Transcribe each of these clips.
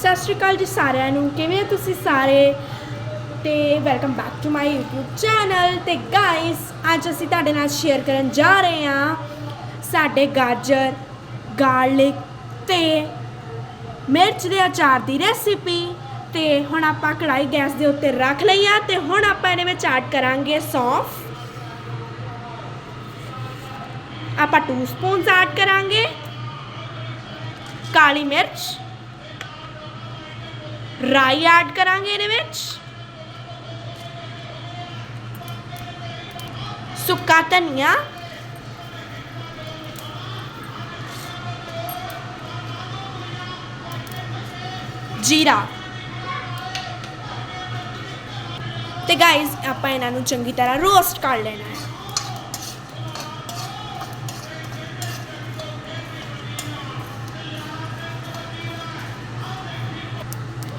ਸਤਿ ਸ਼੍ਰੀ ਅਕਾਲ ਜੀ ਸਾਰਿਆਂ ਨੂੰ। ਕਿਵੇਂ ਹੋ ਤੁਸੀਂ ਸਾਰੇ? ਤੇ welcome back to my YouTube channel ਤੇ ਗਾਇਸ ਅੱਜ ਅਸੀਂ ਤੁਹਾਡੇ ਨਾਲ ਸ਼ੇਅਰ ਕਰਨ ਜਾ ਰਹੇ ਹਾਂ ਸਾਡੇ ਗਾਜਰ ਗਾਰਲਿਕ ਤੇ ਮਿਰਚ ਦੇ ਅਚਾਰ ਦੀ ਰੈਸਿਪੀ ਤੇ ਹੁਣ ਆਪਾਂ ਕੜਾਈ ਗੈਸ ਦੇ ਉੱਤੇ ਰੱਖ ਲਈ ਆ ਤੇ ਹੁਣ ਆਪਾਂ ਇਹਦੇ ਵਿੱਚ ਐਡ ਕਰਾਂਗੇ ਸੌਂਫ। ਆਪਾਂ 2 ਸਪੂਨਸ ਐਡ ਕਰਾਂਗੇ। ਕਾਲੀ ਮਿਰਚ। ਰਾਈ ਐਡ ਕਰਾਂਗੇ ਇਹਦੇ ਵਿੱਚ। ਸੁੱਕਾ ਧਨੀਆ। ਜੀਰਾ। ਤੇ ਗਾਇਸ ਆਪਾਂ ਇਹਨਾਂ ਨੂੰ ਚੰਗੀ ਤਰ੍ਹਾਂ ਰੋਸਟ ਕਰ ਲੈਣਾ ਹੈ।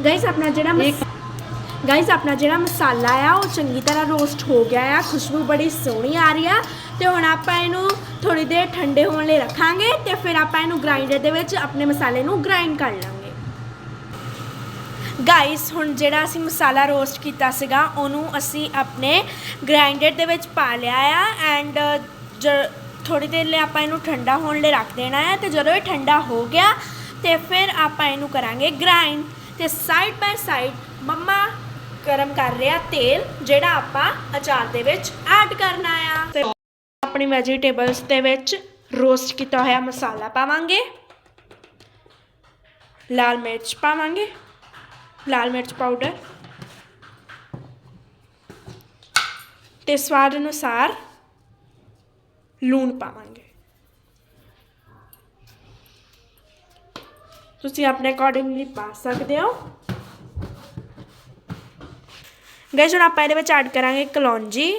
ਗਾਇਸ ਆਪਣਾ ਜਿਹੜਾ ਗਾਇਸ ਆਪਣਾ ਜਿਹੜਾ ਮਸਾਲਾ ਆ ਉਹ ਚੰਗੀ ਤਰ੍ਹਾਂ ਰੋਸਟ ਹੋ ਗਿਆ ਆ ਖੁਸ਼ਬੂ ਬੜੀ ਸੋਹਣੀ ਆ ਰਹੀ ਆ। ਤੇ ਹੁਣ ਆਪਾਂ ਇਹਨੂੰ ਥੋੜੀ ਦੇਰ ਠੰਡੇ ਹੋਣ ਲਈ ਰੱਖਾਂਗੇ ਤੇ ਫਿਰ ਆਪਾਂ ਇਹਨੂੰ ਗ੍ਰਾਈਂਡਰ ਦੇ ਵਿੱਚ ਆਪਣੇ ਮਸਾਲੇ ਨੂੰ ਗ੍ਰਾਈਂਡ ਕਰ ਲਾਂਗੇ। ਗਾਇਸ ਹੁਣ ਜਿਹੜਾ ਅਸੀਂ ਮਸਾਲਾ ਰੋਸਟ ਕੀਤਾ ਸੀਗਾ ਉਹਨੂੰ ਅਸੀਂ ਆਪਣੇ ਗ੍ਰਾਈਂਡਰ ਦੇ ਵਿੱਚ ਪਾ ਲਿਆ ਆ ਐਂਡ ਥੋੜੀ ਦੇਰ ਲਈ ਆਪਾਂ ਇਹਨੂੰ ਠੰਡਾ ਹੋਣ ਲਈ ਰੱਖ ਦੇਣਾ ਹੈ ਤੇ ਜਦੋਂ ਇਹ ਠੰਡਾ ਹੋ ਗਿਆ ਤੇ ਫਿਰ ਆਪਾਂ ਇਹਨੂੰ ਕਰਾਂਗੇ ਗ੍ਰਾਈਂਡ ਤੇ ਸਾਈਡ ਬਾਈ ਸਾਈਡ ਮੰਮਾ ਗਰਮ ਕਰ ਰਿਹਾ ਤੇਲ, ਜਿਹੜਾ ਆਪਾਂ ਅਚਾਰ ਦੇ ਵਿੱਚ ਐਡ ਕਰਨਾ ਆ। ਤੇ ਆਪਣੀ ਵੈਜੀਟੇਬਲਸ ਦੇ ਵਿੱਚ ਰੋਸਟ ਕੀਤਾ ਹੋਇਆ ਮਸਾਲਾ ਪਾਵਾਂਗੇ। ਲਾਲ ਮਿਰਚ ਪਾਵਾਂਗੇ। ਲਾਲ ਮਿਰਚ ਪਾਊਡਰ ਤੇ ਸਵਾਦ ਅਨੁਸਾਰ ਲੂਣ ਪਾਵਾਂਗੇ। ਤੁਸੀਂ ਆਪਣੇ ਅਕੋਰਡਿੰਗਲੀ ਪਾ ਸਕਦੇ ਹੋ। ਗਾਇਸ, ਹੁਣ ਆਪਾਂ ਇਹਦੇ ਵਿੱਚ ਐਡ ਕਰਾਂਗੇ ਕਲੌਂਜੀ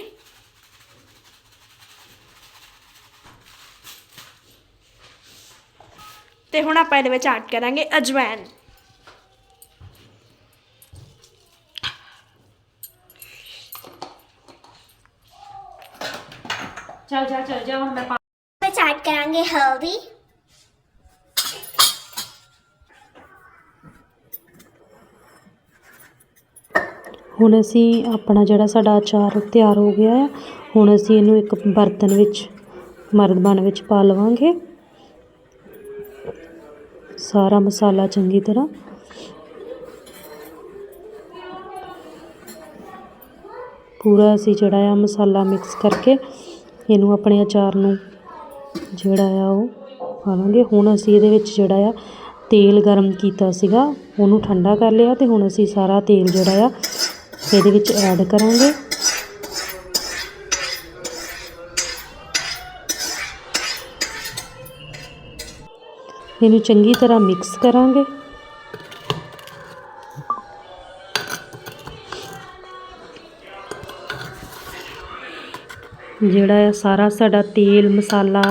ਤੇ ਹੁਣ ਆਪਾਂ ਇਹਦੇ ਵਿੱਚ ਐਡ ਕਰਾਂਗੇ ਅਜਵਾਇਨ ਚੱਲ ਜਾ ਚੱਲ, ਜਾ ਹੁਣ ਮੈਂ ਵਿੱਚ ਐਡ ਕਰਾਂਗੇ ਹਲਦੀ। ਹੁਣ ਅਸੀਂ ਆਪਣਾ ਜਿਹੜਾ ਸਾਡਾ ਅਚਾਰ ਤਿਆਰ ਹੋ ਗਿਆ ਆ, ਹੁਣ ਅਸੀਂ ਇਹਨੂੰ ਇੱਕ ਬਰਤਨ ਵਿੱਚ ਮਰਦਬਾਨ ਵਿੱਚ ਪਾ ਲਵਾਂਗੇ। ਸਾਰਾ ਮਸਾਲਾ ਚੰਗੀ ਤਰ੍ਹਾਂ। ਪੂਰਾ ਅਸੀਂ ਜਿਹੜਾ ਆ ਮਸਾਲਾ ਮਿਕਸ ਕਰਕੇ ਇਹਨੂੰ ਆਪਣੇ ਅਚਾਰ ਨੂੰ ਜਿਹੜਾ ਆ ਉਹ ਪਾਵਾਂਗੇ ਹੁਣ ਅਸੀਂ ਇਹਦੇ ਵਿੱਚ ਜਿਹੜਾ ਆ ਤੇਲ ਗਰਮ ਕੀਤਾ ਸੀਗਾ, ਉਹਨੂੰ ਠੰਡਾ ਕਰ ਲਿਆ ਤੇ ਹੁਣ ਅਸੀਂ ਸਾਰਾ ਤੇਲ ਜਿਹੜਾ ਆ ਇਹਦੇ ਵਿੱਚ ਐਡ ਕਰਾਂਗੇ। ਇਹਨੂੰ ਚੰਗੀ ਤਰ੍ਹਾਂ ਮਿਕਸ ਕਰਾਂਗੇ। ਜਿਹੜਾ ਆ ਸਾਰਾ ਸਾਡਾ ਤੇਲ ਮਸਾਲਾ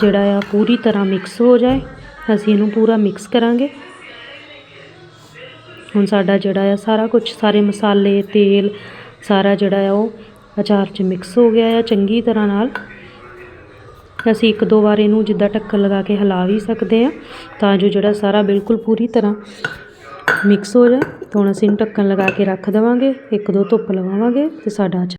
ਜਿਹੜਾ ਆ ਪੂਰੀ ਤਰ੍ਹਾਂ ਮਿਕਸ ਹੋ ਜਾਏ, ਅਸੀਂ ਇਹਨੂੰ ਪੂਰਾ ਮਿਕਸ ਕਰਾਂਗੇ। ਹੁਣ ਸਾਡਾ ਜਿਹੜਾ ਆ, ਸਾਰਾ ਕੁਝ ਸਾਰੇ ਮਸਾਲੇ, ਤੇਲ, ਸਾਰਾ ਜਿਹੜਾ ਆ, ਉਹ ਅਚਾਰ 'ਚ ਮਿਕਸ ਹੋ ਗਿਆ ਆ ਚੰਗੀ ਤਰ੍ਹਾਂ ਨਾਲ। ਅਸੀਂ ਇੱਕ ਦੋ ਵਾਰ ਇਹਨੂੰ ਜਿੱਦਾਂ ਢੱਕਣ ਲਗਾ ਕੇ ਹਿਲਾ ਵੀ ਸਕਦੇ ਆ, ਤਾਂ ਜੋ ਜਿਹੜਾ ਸਾਰਾ ਬਿਲਕੁਲ ਪੂਰੀ ਤਰ੍ਹਾਂ ਮਿਕਸ ਹੋ ਜਾਏ। ਹੁਣ ਅਸੀਂ ਇਹਨੂੰ ਢੱਕਣ ਲਗਾ ਕੇ ਰੱਖ ਦੇਵਾਂਗੇ, ਇੱਕ ਦੋ ਧੁੱਪ ਲਵਾਵਾਂਗੇ ਤੇ ਸਾਡਾ ਅਚਾਰ